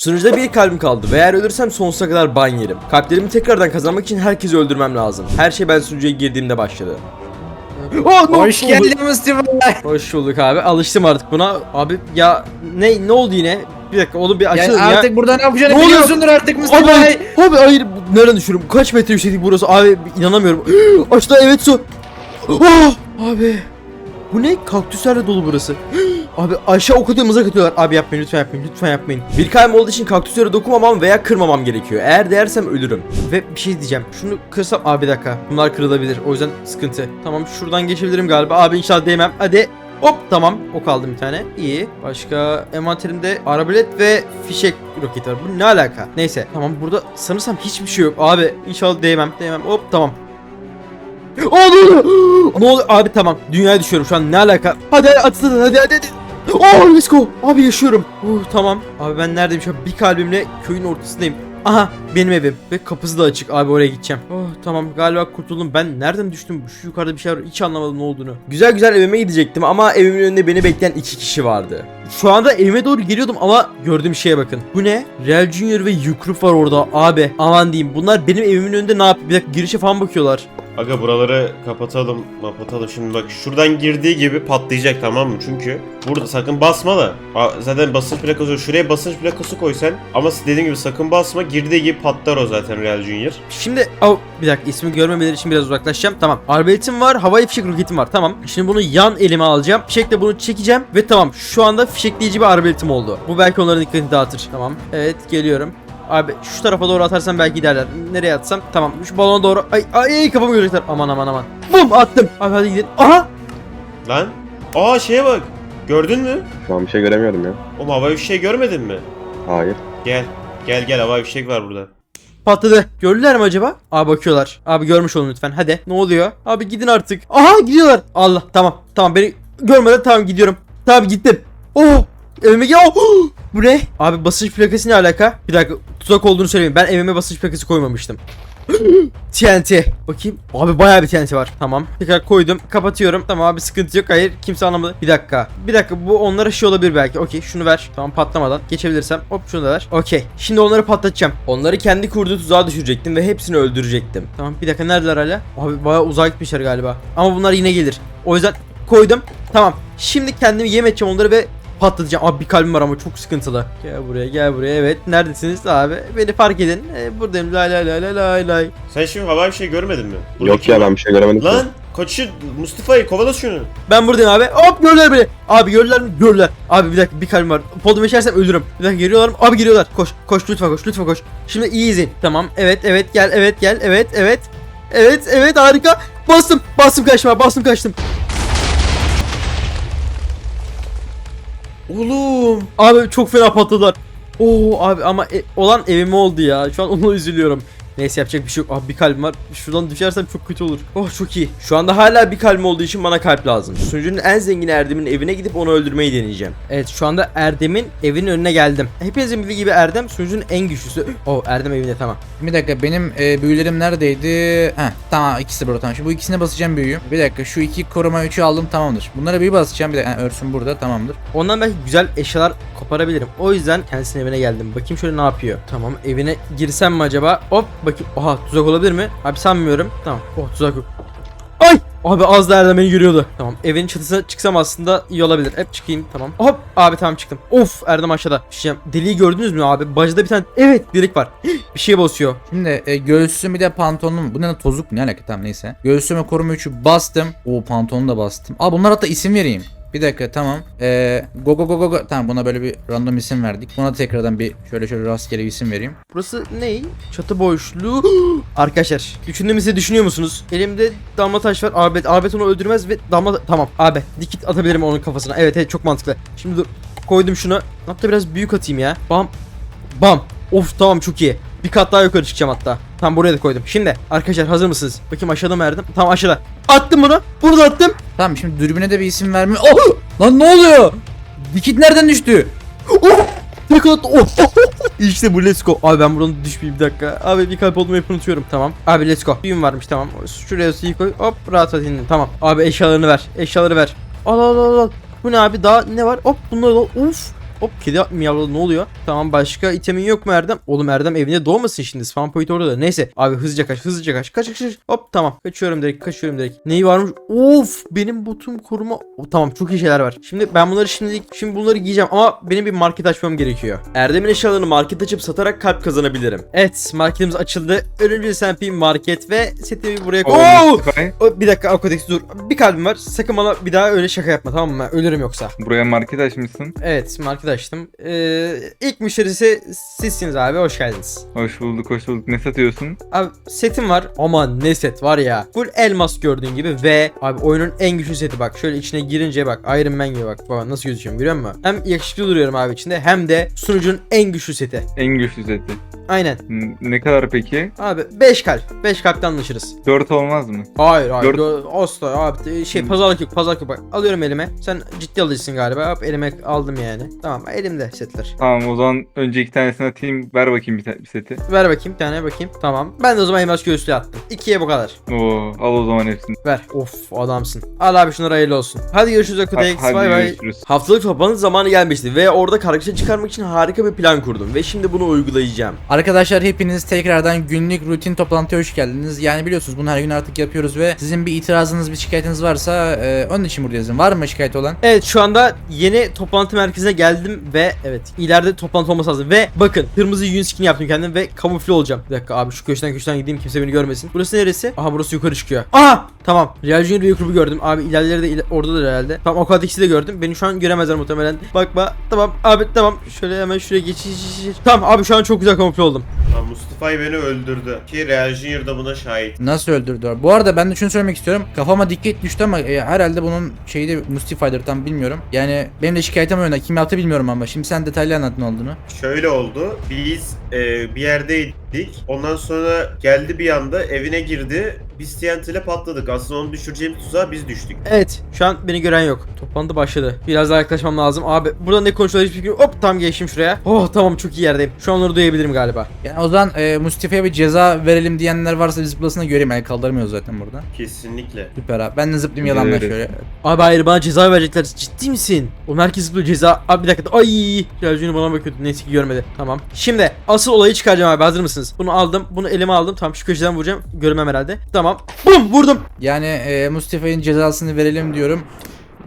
Sunucuda bir kalbim kaldı ve eğer ölürsem sonsuza kadar ban yerim. Kalplerimi tekrardan kazanmak için herkesi öldürmem lazım. Her şey ben sunucuya girdiğimde başladı. Ne Hoş geldin Mustafa. Hoş bulduk abi. Alıştım artık buna. Abi ya ne ne oldu yine? Bir dakika oğlum bir açılın Yani ya. artık burada ne yapacağını Ne oluyor? biliyorsundur artık Mustafa. Abi, abi hayır nereden düşüyorum? Kaç metre yükseklik burası? Abi inanamıyorum. Aşağıda evet su. Oh, abi. Bu ne? Kaktüslerle dolu burası. Abi aşağı o kadar mızrak atıyorlar. Abi yapmayın lütfen yapmayın lütfen yapmayın. Bir kalbim olduğu için kaktüslere dokunmamam veya kırmamam gerekiyor. Eğer değersem ölürüm. Ve bir şey diyeceğim. Şunu kırsam abi bir dakika. Bunlar kırılabilir. O yüzden sıkıntı. Tamam şuradan geçebilirim galiba. Abi inşallah değmem. Hadi. Hop tamam. O kaldı bir tane. İyi. Başka envanterimde arabalet ve fişek roketi var. Bu ne alaka? Neyse. Tamam burada sanırsam hiçbir şey yok. Abi inşallah değmem. Değmem. Hop tamam. Aa ne oluyor? ne oluyor? Abi tamam. Dünyaya düşüyorum şu an. Ne alaka? Hadi hadi atın hadi hadi hadi. Oh let's go. Abi yaşıyorum. Uh, tamam. Abi ben neredeyim şu an? Bir kalbimle köyün ortasındayım. Aha benim evim ve kapısı da açık abi oraya gideceğim. Oh tamam galiba kurtuldum. Ben nereden düştüm? Şu yukarıda bir şey var. Hiç anlamadım ne olduğunu. Güzel güzel evime gidecektim ama evimin önünde beni bekleyen iki kişi vardı. Şu anda evime doğru geliyordum ama gördüğüm şeye bakın. Bu ne? Real Junior ve Yukrup var orada abi. Aman diyeyim. Bunlar benim evimin önünde ne yapıyor? Bir dakika girişe falan bakıyorlar. Aga buraları kapatalım, kapatalım. Şimdi bak şuradan girdiği gibi patlayacak tamam mı? Çünkü burada sakın basma da. Zaten basınç plakası şuraya basınç plakası koysan ama dediğim gibi sakın basma. Girdiği gibi patlar o zaten Real Junior. Şimdi oh, bir dakika ismi görmemeleri için biraz uzaklaşacağım. Tamam. Arbaletim var, havai fişek roketim var. Tamam. Şimdi bunu yan elime alacağım. Fişekle bunu çekeceğim ve tamam. Şu anda fişekleyici bir arbaletim oldu. Bu belki onların dikkatini dağıtır. Tamam. Evet, geliyorum. Abi şu tarafa doğru atarsam belki giderler. Nereye atsam? Tamam. Şu balona doğru. Ay ay, kafamı görecekler. Aman aman aman. Bum attım. Abi hadi gidelim. Aha! Lan. Aa şeye bak. Gördün mü? Şu an bir şey göremiyorum ya. O havai fişeği görmedin mi? Hayır. Gel. Gel gel havai fişek var burada. Patladı. Gördüler mi acaba? Abi bakıyorlar. Abi görmüş olun lütfen. Hadi. Ne oluyor? Abi gidin artık. Aha gidiyorlar. Allah tamam. Tamam beni görmeden tamam gidiyorum. Tamam gittim. Oh! Evime gel. Bu ne? Abi basınç plakası ne alaka? Bir dakika tuzak olduğunu söylemeyin. Ben evime basınç plakası koymamıştım. TNT. Bakayım. Abi bayağı bir TNT var. Tamam. Tekrar koydum. Kapatıyorum. Tamam abi sıkıntı yok. Hayır kimse anlamadı. Bir dakika. Bir dakika bu onlara şey olabilir belki. Okey şunu ver. Tamam patlamadan. Geçebilirsem. Hop şunu da ver. Okey. Şimdi onları patlatacağım. Onları kendi kurduğu tuzağa düşürecektim ve hepsini öldürecektim. Tamam bir dakika neredeler hala? Abi bayağı uzağa gitmişler galiba. Ama bunlar yine gelir. O yüzden koydum. Tamam. Şimdi kendimi yem edeceğim onları ve patlatacağım. Abi bir kalbim var ama çok sıkıntılı. Gel buraya gel buraya. Evet neredesiniz abi? Beni fark edin. Ee, buradayım. Lay lay lay lay lay lay. Sen şimdi havai fişeği görmedin mi? Yok Buradaki- ya ben bir şey göremedim. Lan kaçır Mustafa'yı kovala şunu. Ben buradayım abi. Hop gördüler beni. Abi gördüler mi? Gördüler. Abi bir dakika bir kalbim var. Podum içersem ölürüm. Bir dakika geliyorlar mı? Abi geliyorlar. Koş. Koş lütfen koş. Lütfen koş. Şimdi iyi izleyin. Tamam. Evet evet gel. Evet gel. Evet evet. Evet evet harika. Bastım. Bastım kaçma. Bastım kaçtım. Oğlum. Abi çok fena patladılar. Oo abi ama e- olan evime oldu ya. Şu an ona üzülüyorum. Neyse yapacak bir şey yok. Abi bir kalbim var. Şuradan düşersem çok kötü olur. Oh çok iyi. Şu anda hala bir kalbim olduğu için bana kalp lazım. Sunucunun en zengin Erdem'in evine gidip onu öldürmeyi deneyeceğim. Evet şu anda Erdem'in evinin önüne geldim. Hepinizin bildiği gibi Erdem sunucunun en güçlüsü. Oh Erdem evinde tamam. Bir dakika benim e, büyülerim neredeydi? Heh tamam ikisi burada tamam. Şimdi bu ikisine basacağım büyüyü. Bir dakika şu iki koruma 3'ü aldım tamamdır. Bunlara büyü basacağım bir dakika. Ha, örsün burada tamamdır. Ondan belki güzel eşyalar koparabilirim. O yüzden kendisinin evine geldim. Bakayım şöyle ne yapıyor. Tamam evine girsem mi acaba? Hop bakayım. Oha tuzak olabilir mi? Abi sanmıyorum. Tamam. Oh tuzak yok. Ay! Abi az da Erdem beni görüyordu. Tamam evin çatısına çıksam aslında iyi olabilir. Hep çıkayım tamam. Hop abi tamam çıktım. Of Erdem aşağıda. Bir şey. Deliği gördünüz mü abi? Bacada bir tane evet delik var. bir şey basıyor. Şimdi e, göğsüm de pantolonum. Bu ne tozuk mu? ne alaka tamam neyse. Göğsüme koruma 3'ü bastım. O pantolonu da bastım. Aa bunlar hatta isim vereyim. Bir dakika tamam. Ee, go go go go. Tamam buna böyle bir random isim verdik. Buna tekrardan bir şöyle şöyle rastgele bir isim vereyim. Burası ne? Çatı boşluğu. Arkadaşlar düşündüğümü size düşünüyor musunuz? Elimde damla taş var. Abet, Abet onu öldürmez ve damla tamam. Abi dikit atabilirim onun kafasına. Evet evet çok mantıklı. Şimdi dur. Koydum şunu. Hatta biraz büyük atayım ya. Bam. Bam. Of tamam çok iyi. Bir kat daha yukarı çıkacağım hatta. Tam buraya da koydum. Şimdi arkadaşlar hazır mısınız? Bakayım aşağıda mı Erdem? Tamam aşağıda. Attım bunu. Bunu da attım. Tamam şimdi dürbüne de bir isim verme. Oh! Lan ne oluyor? Dikit nereden düştü? Oh! Ne kadar oh! İşte bu let's go. Abi ben buradan düşmeyeyim bir dakika. Abi bir kalp olduğumu hep unutuyorum. Tamam. Abi let's go. Düğüm varmış tamam. Şuraya suyu koy. Hop rahat rahat indin. Tamam. Abi eşyalarını ver. Eşyaları ver. Al al al al. Bu ne abi daha ne var? Hop bunları da uf. Hop kedi miyavladı ne oluyor? Tamam başka itemin yok mu Erdem? Oğlum Erdem evinde doğmasın şimdi. Spawn point orada da. Neyse abi hızlıca kaç hızlıca kaç. Kaç kaç kaç. Hop tamam. Kaçıyorum direkt kaçıyorum direkt. Neyi varmış? Of benim botum koruma. O, tamam çok iyi şeyler var. Şimdi ben bunları şimdilik şimdi bunları giyeceğim ama benim bir market açmam gerekiyor. Erdem'in eşyalarını market açıp satarak kalp kazanabilirim. Evet marketimiz açıldı. Ölümcül SMP market ve setimi buraya koy. Oo! O, bir dakika Akodex dur. Bir kalbim var. Sakın bana bir daha öyle şaka yapma tamam mı? Ölürüm yoksa. Buraya market açmışsın. Evet market açtım. Ee, ilk müşterisi sizsiniz abi hoş geldiniz. Hoş bulduk, hoş bulduk. Ne satıyorsun? Abi setim var. Aman ne set var ya. Full elmas gördüğün gibi ve abi oyunun en güçlü seti bak. Şöyle içine girince bak Iron Man gibi bak. Bak nasıl gözüküyorum görüyor musun? Hem yakışıklı duruyorum abi içinde hem de sunucunun en güçlü seti. En güçlü seti. Aynen. Ne kadar peki? Abi 5 kalp. 5 kalpten anlaşırız. 4 olmaz mı? Hayır hayır. Dört- Dö- Asla abi şey pazarlık yok pazarlık yok bak. Alıyorum elime. Sen ciddi alıcısın galiba. Hop elime aldım yani. Tamam elimde setler. Tamam o zaman önce iki tanesini atayım. Ver bakayım bir, bir seti. Ver bakayım bir tane bakayım. Tamam. Ben de o zaman elmas göğüslüğü attım. İkiye bu kadar. Oo, al o zaman hepsini. Ver. Of adamsın. Al abi şunlar hayırlı olsun. Hadi görüşürüz Akutex. Ha- hadi Bay bay. görüşürüz. Haftalık toplantı zamanı gelmişti ve orada kargaşa çıkarmak için harika bir plan kurdum ve şimdi bunu uygulayacağım. Arkadaşlar hepiniz tekrardan günlük rutin toplantıya hoş geldiniz. Yani biliyorsunuz bunu her gün artık yapıyoruz ve sizin bir itirazınız, bir şikayetiniz varsa e, onun için burada yazın. Var mı şikayet olan? Evet şu anda yeni toplantı merkezine geldim ve evet ileride toplantı olması lazım. Ve bakın kırmızı yün skin yaptım kendim ve kamufle olacağım. Bir dakika abi şu köşeden köşeden gideyim kimse beni görmesin. Burası neresi? Aha burası yukarı çıkıyor. Aha tamam. Real Junior bir grubu gördüm. Abi ilerleri de iler- orada da herhalde. Tamam Aquatix'i de gördüm. Beni şu an göremezler muhtemelen. Bakma. Tamam abi tamam. Şöyle hemen şuraya geç. Tamam abi şu an çok güzel kamufle oldum. Ha, Mustafa'yı beni öldürdü. Ki Real Junior da buna şahit. Nasıl öldürdüler? Bu arada ben de şunu söylemek istiyorum. Kafama dikkat düştü ama e, herhalde bunun şeyi de Mustify'dır tam bilmiyorum. Yani benim de şikayetim o yönde. Kim yaptı bilmiyorum ama. Şimdi sen detaylı anlat ne olduğunu. Şöyle oldu. Biz e, bir yerdeydik. Ondan sonra geldi bir anda evine girdi. Biz TNT ile patladık. Aslında onu düşüreceğimiz tuzağa biz düştük. Evet şu an beni gören yok. Toplantı başladı. Biraz daha yaklaşmam lazım. Abi burada ne konuşuyorlar hiçbir fikrim. Hop tam geçtim şuraya. Oh tamam çok iyi yerdeyim. Şu an onları duyabilirim galiba. Yani o zaman e, Mustifa'ya bir ceza verelim diyenler varsa bir zıplasına göreyim. Yani kaldırmıyoruz zaten burada. Kesinlikle. Süper abi. Ben de zıplayayım yalanla şöyle. Abi hayır bana ceza verecekler. Ciddi misin? O merkez bu ceza. Abi bir dakika. Ay. Gelcini bana bakıyordu. Neyse ki görmedi. Tamam. Şimdi asıl olayı çıkaracağım abi. Hazır mısınız? Bunu aldım. Bunu elime aldım. Tamam şu köşeden vuracağım. Görmem herhalde. Tamam. Bum vurdum. Yani e, Mustafa'nın cezasını verelim diyorum.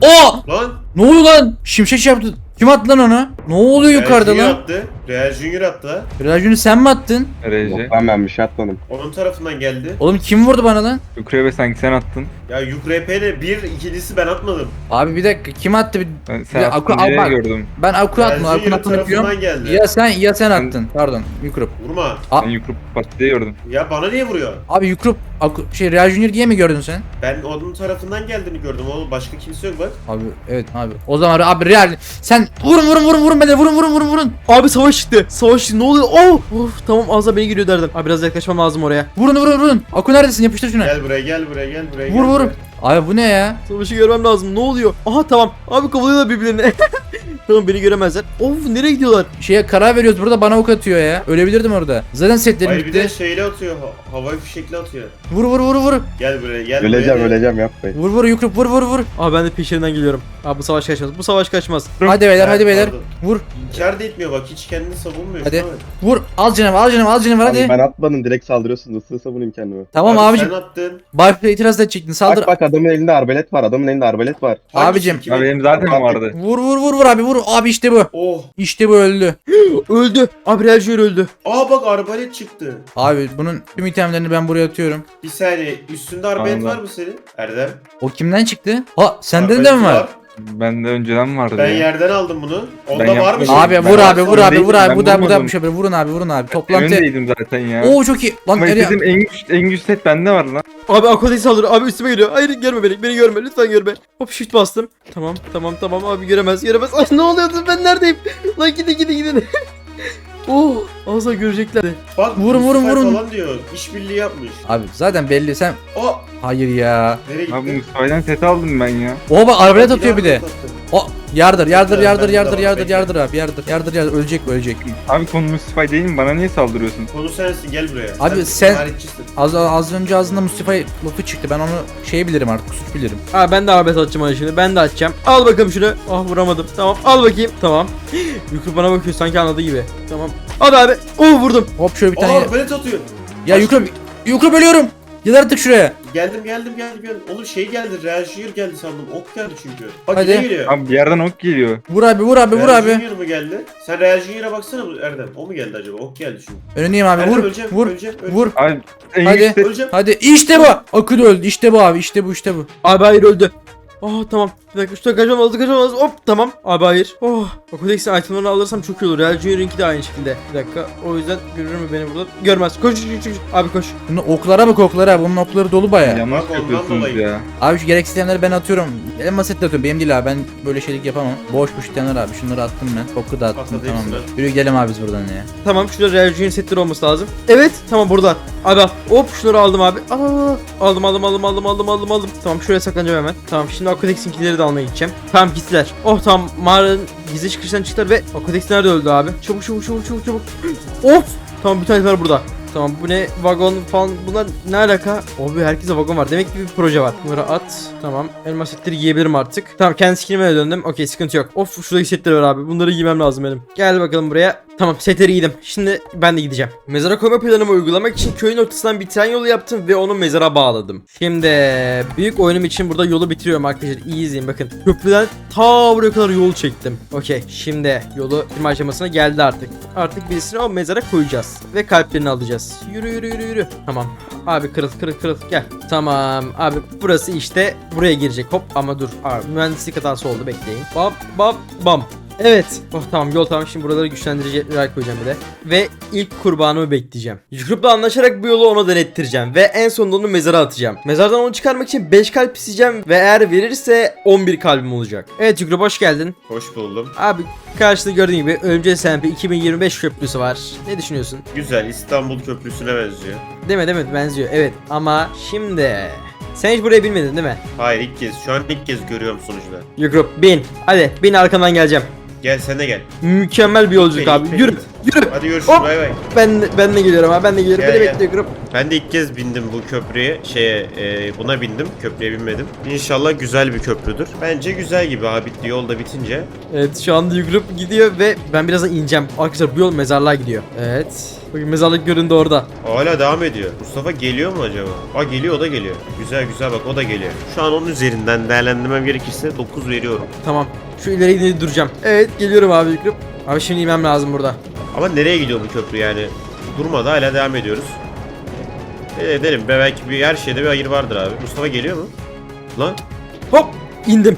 O! Lan! Ne oluyor lan? Şimşek yaptı. Kim attı lan onu? Ne oluyor yukarıda Junior lan? attı. Real Junior attı ha. Rajun'u sen mi attın? Yok ben ben bir şey atmadım. Onun tarafından geldi. Oğlum kim vurdu bana lan? Yukarıya sanki sen attın. Ya UKRP'de bir ikincisi ben atmadım. Abi bir dakika kim attı? Bir... Ben, sen Ya, attın Aku- diye bak. gördüm. Ben Aku Real attım. Junior attığını yapıyorum. tarafından geldi. Ya sen ya sen attın. Pardon. Mikro. Vurma. A- Ben bak diye gördüm. Ya bana niye vuruyor? Abi Yukrup Aku şey Real Junior diye mi gördün sen? Ben onun tarafından geldiğini gördüm. Oğlum başka kimse yok bak. Abi evet abi. O zaman abi Real sen vurun vurun vurun vurun beni vurun vurun vurun vurun. Abi savaş çıktı. Savaş çıktı. Ne oluyor? Oh. Of tamam az da beni geliyor derdim. Abi biraz yaklaşmam lazım oraya. Vurun vurun vurun. Aku neredesin? Yapıştır şunu. Gel buraya gel buraya gel buraya. Vur gel vur. buraya. Abi bu ne ya? Savaşı görmem lazım. Ne oluyor? Aha tamam. Abi kovalıyorlar birbirlerini. tamam beni göremezler. Of nereye gidiyorlar? Şeye karar veriyoruz burada bana ok atıyor ya. Ölebilirdim orada. Zaten setlerim Hayır bir bitti. de şeyle atıyor. ha- havai fişekle atıyor. Vur vur vur vur. Gel buraya gel Öleceğim buraya. öleceğim yapmayın. Vur vur Yukrup vur vur vur. Abi ben de peşlerinden geliyorum. Abi bu savaş kaçmaz. Bu savaş kaçmaz. Hadi beyler hadi Ha, beyler. pardon. Vur. İnkar da etmiyor bak hiç kendini savunmuyor. Hadi. Abi. Vur. Al canım al canım al canım Abi hadi. ben atmadım direkt saldırıyorsunuz. Nasıl savunayım kendimi? Tamam Abi abicim. Sen attın. Barfla itiraz edecektin. Saldır. Bak bak adamın elinde arbalet var. Adamın elinde arbalet var. Abicim. Abi benim zaten vardı. Vur vur vur vur abi vur. Abi işte bu. Oh. İşte bu öldü. öldü. Abi Real Junior öldü. Aa bak arbalet çıktı. Abi bunun tüm itemlerini ben buraya atıyorum. Bir saniye üstünde arbalet Anladım. var mı senin? Erdem. O kimden çıktı? Ha sende de mi var? Bende önceden vardı. Ben ya. yerden aldım bunu. Onda Ben var mı? yapmadım. Abi Ben vur abi vur abi değilim, vur abi ben bu da bu da bir şey vurun abi vurun abi toplantı. Öndeydim zaten ya. Oo çok iyi. Lan Ama nereye? dedim en güç en güç set bende var lan. Abi Aquatex saldırıyor. Abi üstüme geliyor. Hayır görme beni. Beni görme. Lütfen görme. Hop shift bastım. Tamam tamam tamam abi göremez göremez. Ay ne oluyordu ben neredeyim? Lan gidin gidin gidin. oh az görecekler. Bak Vurun, vurun, Mustafa vurun. falan diyor. İşbirliği yapmış. Abi zaten belli sen. O Hayır ya. nereye gitti? Abi Mustafa'dan set aldım ben ya. O bak arbalet Bir atıyor bir daha de. patlattı. O yardır yardır yardır yardır yardır yardır abi yardır yardır yardır ölecek ölecek. Abi konu Mustafa değil mi? Bana niye saldırıyorsun? Konu sensin gel buraya. Abi sen- tarihçisin. Az az önce ağzında Mustafa lafı çıktı. Ben onu şey bilirim artık suç bilirim. Abi ben de arbet atacağım hadi şimdi. Ben de atacağım. Al bakalım şunu. Ah vuramadım. Tamam al bakayım. Tamam. Yükü bana bakıyor sanki anladığı gibi. Tamam. Hadi abi. Oh vurdum. Hop şöyle bir Aa tane. arbalet atıyor. ya yukarı yukarı bölüyorum. Gel artık şuraya. Geldim geldim geldim geldim. Oğlum şey geldi. Reajir geldi sandım. Ok geldi çünkü. Bak Hadi. yine geliyor. Abi bir yerden ok geliyor. Vur abi vur abi vur abi. Reajir mı geldi? Sen Reajir'e baksana bu Erdem. O mu geldi acaba? Ok geldi çünkü. Önündeyim abi Erdem vur öleceğim, vur öleceğim, öleceğim. vur. Abi en Hadi. yüksek Öleceğim. Hadi işte bu. Akıl öldü işte bu abi işte bu işte bu. Abi hayır öldü. Oh tamam. Bir dakika şurada kaçamaz kaçamaz. Hop tamam. Abi hayır. Oh. O kodeksin itemlerini alırsam çok iyi olur. Real Junior'ınki de aynı şekilde. Bir dakika. O yüzden görür mü beni burada? Görmez. Koş koş koş. koş. Abi koş. Bunun oklara bak oklara bunun okları dolu baya. Bak ondan yapıyorsunuz dolayı. ya. Abi şu gereksiz itemleri ben atıyorum. Elmas set de atıyorum benim değil abi ben böyle şeylik yapamam. Boş boş itemler abi şunları attım ben. Oku da attım tamamdır. hepsini. Yürü gidelim abi biz buradan ya. Tamam şurada Real Junior setleri olması lazım. Evet tamam burada. Abi al. Hop şunları aldım abi. Al, al, al. Aldım aldım aldım aldım aldım aldım aldım. Tamam şuraya saklanacağım hemen. Tamam şimdi Aquatex'inkileri de almaya gideceğim. Tamam gittiler. Oh tamam mağaranın gizli çıkıştan çıktılar ve Aquatex nerede öldü abi? Çabuk çabuk çabuk çabuk çabuk. Of. Tamam bir tane var burada. Tamam bu ne vagon falan bunlar ne alaka? Abi herkese vagon var. Demek ki bir proje var. Bunları at. Tamam. Elmas setleri giyebilirim artık. Tamam kendi skinime döndüm. Okey sıkıntı yok. Of şuradaki setler var abi. Bunları giymem lazım benim. Gel bakalım buraya. Tamam setleri giydim. Şimdi ben de gideceğim. Mezara koyma planımı uygulamak için köyün ortasından bir tren yolu yaptım ve onu mezara bağladım. Şimdi büyük oyunum için burada yolu bitiriyorum arkadaşlar. İyi izleyin bakın. Köprüden ta buraya kadar yol çektim. Okey şimdi yolu bitirme aşamasına geldi artık. Artık birisini o mezara koyacağız. Ve kalplerini alacağız. Yürü yürü yürü yürü. Tamam. Abi kırıl kırıl kırıl gel. Tamam abi burası işte buraya girecek hop ama dur. Abi mühendislik hatası oldu bekleyin. Bam bam bam. Evet. Oh tamam yol tamam şimdi buraları güçlendirici yer koyacağım bir de. Ve ilk kurbanımı bekleyeceğim. Yusuf'la anlaşarak bu yolu ona denettireceğim. Ve en sonunda onu mezara atacağım. Mezardan onu çıkarmak için 5 kalp isteyeceğim. Ve eğer verirse 11 kalbim olacak. Evet Yusuf hoş geldin. Hoş buldum. Abi karşıda gördüğün gibi Ölümcül SMP 2025 köprüsü var. Ne düşünüyorsun? Güzel. İstanbul Köprüsü'ne benziyor. Deme deme benziyor. Evet ama şimdi... Sen hiç burayı bilmedin değil mi? Hayır ilk kez. Şu an ilk kez görüyorum sonuçta. Yusuf bin. Hadi bin arkamdan geleceğim. Gel sen de gel. Mükemmel bir yolculuk Beni, abi. beni Yürü. Yürü. Hadi görüşürüz. Hop. Bay bay. Ben ben de geliyorum abi. Ben de geliyorum. Gel, Beni gel. bekliyorum. Ben de ilk kez bindim bu köprüye. Şeye e, buna bindim. Köprüye binmedim. İnşallah güzel bir köprüdür. Bence güzel gibi abi bitti yolda bitince. Evet şu anda grup gidiyor ve ben birazdan ineceğim. Arkadaşlar bu yol mezarlığa gidiyor. Evet. Bakın mezarlık göründü orada. Hala devam ediyor. Mustafa geliyor mu acaba? Aa geliyor o da geliyor. Güzel güzel bak o da geliyor. Şu an onun üzerinden değerlendirmem gerekirse 9 veriyorum. Tamam. Şu ileri gidince duracağım. Evet geliyorum abi grup. Abi şimdi inmem lazım burada. Ama nereye gidiyor bu köprü yani? Durmadı hala devam ediyoruz. E, edelim be belki bir her şeyde bir hayır vardır abi. Mustafa geliyor mu? Lan Hop indim.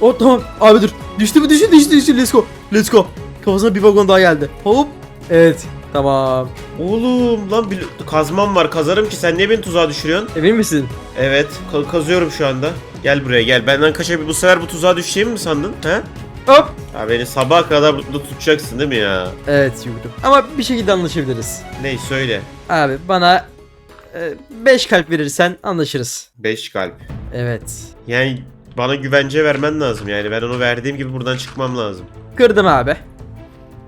Oh tamam. Abi dur. Düştü mü düştü düştü düştü. Let's go. Let's go. Kafasına bir vagon daha geldi. Hop. Evet. Tamam. oğlum lan bir kazmam var kazarım ki sen niye beni tuzağa düşürüyorsun? Emin misin? Evet ka- kazıyorum şu anda. Gel buraya gel. Benden kaçabilir bu sefer bu tuzağa düşeceğimi mi sandın? He? Hop. Ya beni sabaha kadar burada tutacaksın değil mi ya? Evet yürüdüm. Ama bir şekilde anlaşabiliriz. Ney söyle. Abi bana 5 kalp verirsen anlaşırız. 5 kalp. Evet. Yani bana güvence vermen lazım yani. Ben onu verdiğim gibi buradan çıkmam lazım. Kırdım abi.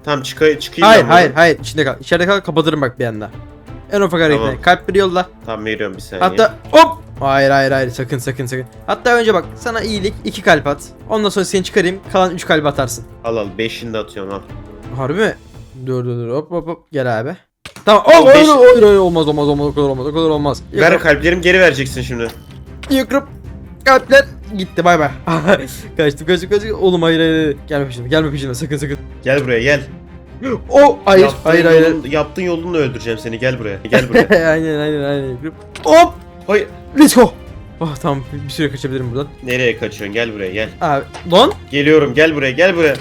Tamam çıkay çıkayım Hayır hayır buradan. hayır içinde kal. İçeride kal kapatırım bak bir anda. En ufak hareketine. Tamam. Kalp bir yolla. Tamam veriyorum bir saniye. Hatta hop. Hayır hayır hayır sakın sakın sakın. Hatta önce bak sana iyilik 2 kalp at. Ondan sonra seni çıkarayım kalan 3 kalp atarsın. Al al 5'ini de atıyorum al. Harbi mi? Dur dur dur hop hop hop gel abi. Tamam. Oh, Al, beş- hayır, hayır, hayır, olmaz olmaz olmaz o kadar olmaz o kadar olmaz. Ver kalplerimi geri vereceksin şimdi. Yıkırıp kalpler gitti bay bay. kaçtım kaçtım kaçtım. Oğlum hayır hayır hayır. Gelme peşime gelme peşime sakın sakın. Gel buraya gel. O hayır Yaptığın hayır hayır. yolun- Yaptığın yolunla öldüreceğim seni gel buraya. Gel buraya. aynen aynen aynen. Yıkırıp. Hop. Hayır. Let's go. Oh tamam bir süre kaçabilirim buradan. Nereye kaçıyorsun gel buraya gel. Abi lan Geliyorum gel buraya gel buraya.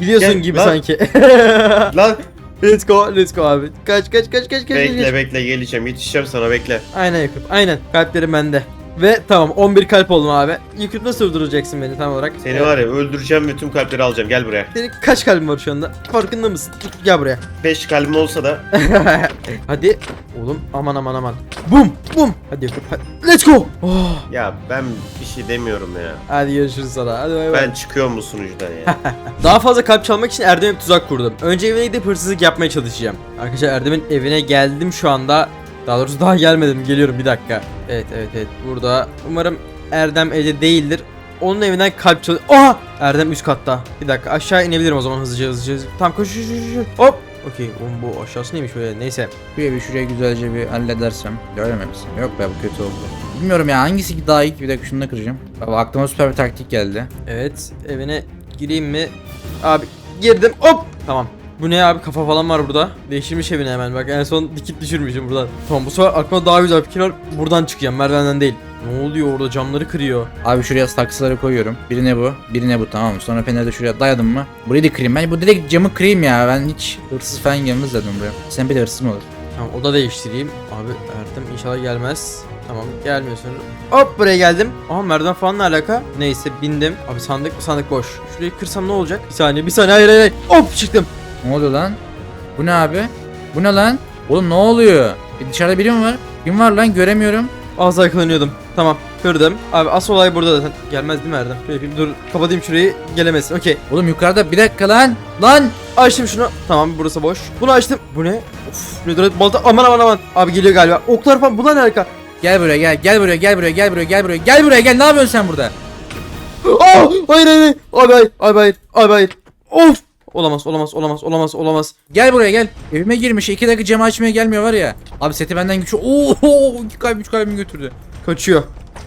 gidiyorsun Gel, gibi lan. sanki. Lan. let's go let's go abi. Kaç kaç kaç kaç kaç. Bekle kaç. bekle geleceğim yetişeceğim sana bekle. Aynen Yakup aynen. Kalplerim bende. Ve tamam 11 kalp oldum abi. Yakup nasıl durduracaksın beni tam olarak? Seni var ya öldüreceğim ve tüm kalpleri alacağım gel buraya. Senin kaç kalbin var şu anda? Farkında mısın? Gel buraya. 5 kalbim olsa da Hadi. Oğlum aman aman aman. Bum bum. Hadi. Hadi. Let's go. Oh. ya ben bir şey demiyorum ya. Hadi görüşürüz sana. Hadi bay bay. Ben çıkıyorum bu sunucudan ya. Daha fazla kalp çalmak için Erdem'e bir tuzak kurdum. Önce evine gidip hırsızlık yapmaya çalışacağım. Arkadaşlar Erdem'in evine geldim şu anda. Daha doğrusu daha gelmedim. Geliyorum bir dakika. Evet evet evet. Burada umarım Erdem evde değildir. onun evinden kalp çalıyor. Oha! Erdem üst katta. Bir dakika aşağı inebilirim o zaman hızlıca hızlıca. hızlıca. Tamam koş koş koş. Hop! Okey oğlum bu aşağısı neymiş böyle neyse. Bu evi şuraya güzelce bir halledersem. Görememişsin. Yok be bu kötü oldu. Bilmiyorum ya hangisi daha iyi bir dakika şunu da kıracağım. Baba aklıma süper bir taktik geldi. Evet evine gireyim mi? Abi girdim hop! Tamam. Bu ne abi kafa falan var burada. Değiştirmiş evini hemen bak en son dikit düşürmüşüm buradan. Tamam bu sefer aklıma daha güzel fikir var. Buradan çıkacağım merdivenden değil. Ne oluyor orada camları kırıyor. Abi şuraya saksıları koyuyorum. Birine bu, birine bu tamam mı? Sonra feneri de şuraya dayadım mı? Burayı da kırayım. Ben bu direkt camı kırayım ya. Ben hiç hırsız falan gelmez dedim buraya. Sen bir de hırsız mı olur? Tamam oda değiştireyim. Abi Erdem inşallah gelmez. Tamam gelmiyor sanırım. Hop buraya geldim. Aha merdiven falan ne alaka? Neyse bindim. Abi sandık sandık boş. Şurayı kırsam ne olacak? Bir saniye bir saniye hayır hayır. hayır. Hop çıktım. Ne oluyor lan? Bu ne abi? Bu ne lan? Oğlum ne oluyor? Bir dışarıda biri mi var? Kim var lan göremiyorum. Az yakalanıyordum. Tamam kırdım. Abi asıl olay burada zaten. Gelmez değil mi Erdem? Şöyle yapayım dur kapatayım şurayı. Gelemesin. Okey. Oğlum yukarıda bir dakika lan. Lan! Açtım şunu. Tamam burası boş. Bunu açtım. Bu ne? Of. Nedir? Balta. Aman aman aman. Abi geliyor galiba. Oklar falan. Bunlar ne alaka? Gel buraya gel. Gel buraya gel buraya gel buraya gel buraya. Gel buraya gel. Ne yapıyorsun sen burada? Hayır hayır. hayır. Abi hayır. Abi hayır. Abi hayır. Of. Olamaz olamaz olamaz olamaz olamaz. Gel buraya gel. Evime girmiş. iki dakika camı açmaya gelmiyor var ya. Abi seti benden güçlü. Oo, iki kalbim üç kalbimi götürdü. Kaçıyor.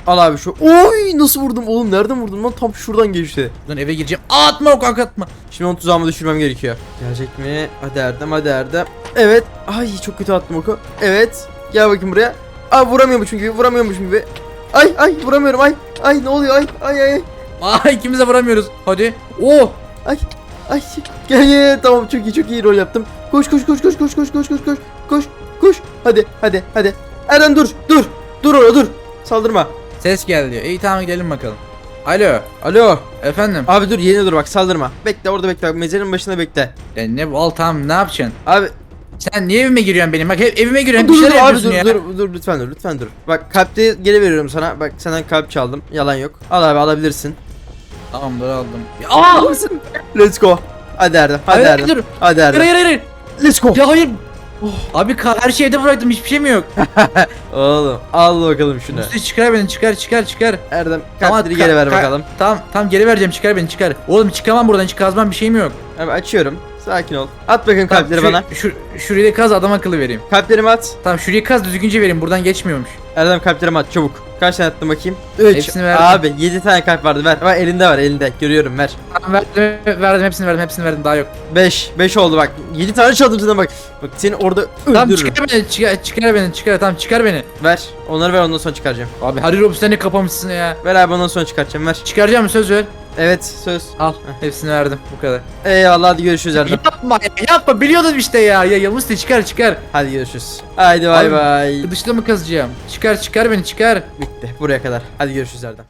Al abi şu. Oy nasıl vurdum oğlum nereden vurdum lan tam şuradan geçti. Buradan eve gireceğim. Atma o kalk atma. Şimdi onu tuzağıma düşürmem gerekiyor. Gelecek mi? Hadi Erdem hadi Erdem. Evet. Ay çok kötü attım oku. Evet. Gel bakayım buraya. Ay vuramıyormuşum gibi vuramıyormuşum gibi. Ay ay vuramıyorum ay. Ay ne oluyor ay ay ay. Aa ikimiz de vuramıyoruz. Hadi. Oo. Ay ay gel gel tamam çok iyi çok iyi rol yaptım. Koş koş koş koş koş koş koş koş koş koş koş. Hadi hadi hadi. Erdem dur dur. Dur orada dur. Saldırma. Ses geldi diyor. İyi tamam gidelim bakalım. Alo. Alo. Efendim. Abi dur yeni dur bak saldırma. Bekle orada bekle mezenin başında bekle. Ya ne bu al tamam ne yapacaksın? Abi Sen niye evime giriyorsun benim? Bak hep evime giriyorsun. dur bir dur abi dur ya. dur dur lütfen dur lütfen dur. Bak kalpte geri veriyorum sana. Bak senden kalp çaldım. Yalan yok. Al abi alabilirsin. Tamam dur aldım. Aa! Let's go. Hadi Erdem. Hadi Hayır, Erdem. dur. Hadi Hayır Erdem. hayır hayır. Let's go. Ya hayır. Abi ka- her şeyi evde bıraktım hiçbir şeyim yok. Oğlum al bakalım şunu. Üstü çıkar beni çıkar çıkar çıkar. Erdem Tamam, kalpleri ka- geri ver ka- bakalım. Tamam tamam geri vereceğim çıkar beni çıkar. Oğlum çıkamam buradan hiç kazmam bir şeyim yok. Abi açıyorum. Sakin ol. At bakayım Tamam, kalpleri şu- bana. Şu, şurayı da kaz adam akıllı vereyim. Kalplerimi at. Tamam şurayı kaz düzgünce vereyim buradan geçmiyormuş. Erdem kalplerimi at çabuk. Kaç tane attın bakayım? 3. Hepsini verdim. Abi 7 tane kalp vardı ver. Bak elinde var elinde. Görüyorum ver. Tamam verdim, verdim hepsini verdim hepsini verdim daha yok. 5. 5 oldu bak. 7 tane çaldım senden bak. Bak seni orada Tamam öldürürüm. çıkar beni çıkar, çıkar beni çıkar tamam çıkar beni. Ver. Onları ver ondan sonra çıkaracağım. Abi Harry Robinson ne kapamışsın ya. Ver abi ondan sonra çıkartacağım ver. Çıkaracağım söz ver. Evet söz. Al hepsini verdim bu kadar. Eyvallah hadi görüşürüz Erdem. Yapma ya yapma biliyordum işte ya. Ya Yavuz çıkar çıkar. Hadi görüşürüz. Haydi bay Abi- bay. Dışta mı kazacağım? Çıkar çıkar beni çıkar. Bitti buraya kadar. Hadi görüşürüz Erdem.